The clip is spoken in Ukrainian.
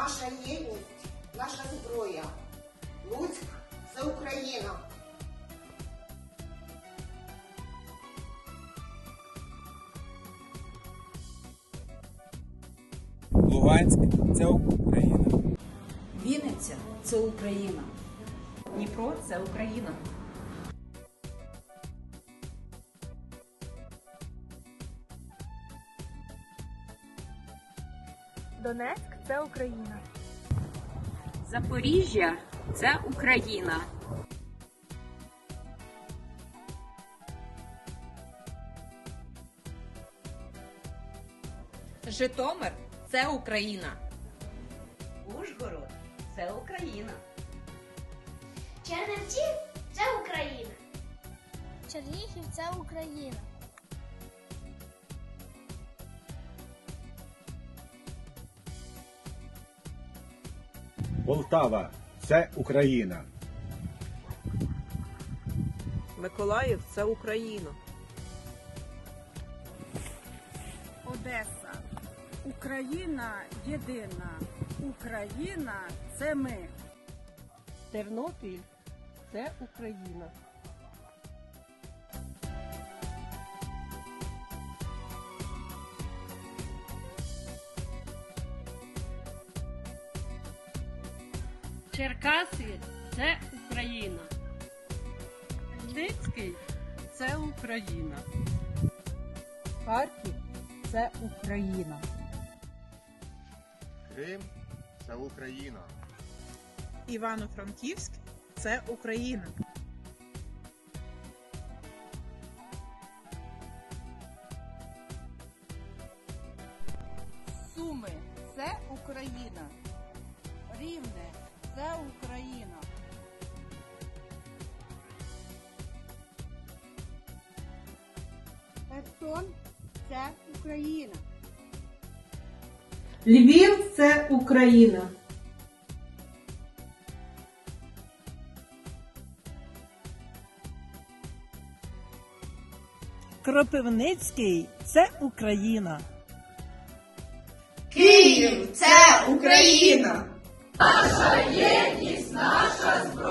наша єдність, наша зброя. Луцьк це Україна. Луганськ це Україна. Вінниця це Україна. Дніпро це Україна. Донецьк це Україна. Запоріжжя це Україна. Житомир це Україна. Ужгород це Україна. Чернівці це Україна. Чернігів це Україна. Полтава це Україна. Миколаїв це Україна. Одеса. Україна єдина. Україна це ми. Тернопіль це Україна. Черкаси це Україна. Львівський це Україна. Харків це Україна. Крим це Україна. Івано-Франківськ це Україна. Суми це Україна. Рівне це Україна. Херсон це Україна. Львів це Україна. Кропивницький це Україна. Київ це Україна. Наша єдність, наша зброя.